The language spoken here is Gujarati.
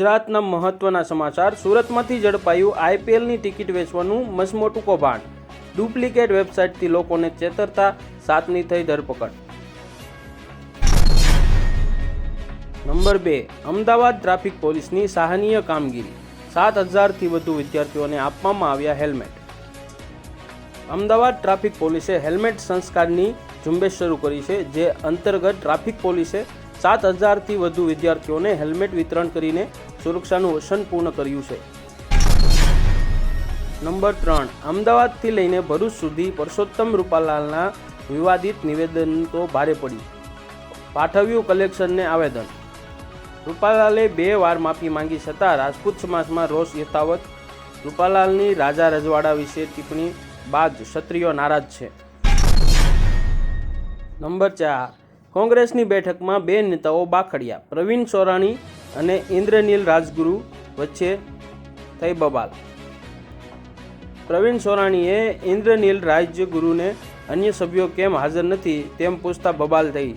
ગુજરાતના મહત્વના સમાચાર. સુરતમાંથી ઝડપાયું આઈપીએલની ટિકિટ વેચવાનું મસમોટું કૌભાંડ. ડુપ્લિકેટ વેબસાઇટથી લોકોને ચેતરતા સાતની થઈ ધરપકડ. નંબર બે, અમદાવાદ ટ્રાફિક પોલીસની સહાનીય કામગીરી. સાત હજારથી વધુ વિદ્યાર્થીઓને આપવામાં આવ્યા હેલ્મેટ. અમદાવાદ ટ્રાફિક પોલીસે હેલ્મેટ સંસ્કારની ઝુંબેશ શરૂ કરી છે, જે અંતર્ગત ટ્રાફિક પોલીસે સાત હજારથી વધુ વિદ્યાર્થીઓને હેલ્મેટ વિતરણ કરીને સુરક્ષાનું વસન પૂર્ણ કર્યું છે. નંબર ત્રણ, અમદાવાદથી લઈને ભરૂચ સુધી પરસોત્તમ રૂપાલાલના વિવાદિત નિવેદન તો ભારે પડ્યું. પાઠવ્યું કલેક્શનને આવેદન. રૂપાલાલે બે વાર માફી માંગી છતાં રાજપૂત સમાજમાં રોષ યથાવત. રૂપાલાલની રાજા રજવાડા વિશે ટિપ્પણી બાદ ક્ષત્રિયો નારાજ છે. નંબર ચાર કોંગ્રેસની બેઠકમાં બે નેતાઓ બાખડ્યા. પ્રવીણ સોરાણી અને ઇન્દ્રનીલ રાજગુરુ વચ્ચે થઈ બબાલ. પ્રવીણ સોરાણીએ ઇન્દ્રનીલ રાજગુરુને અન્ય સભ્યો કેમ હાજર નથી તેમ પૂછતા બબાલ થઈ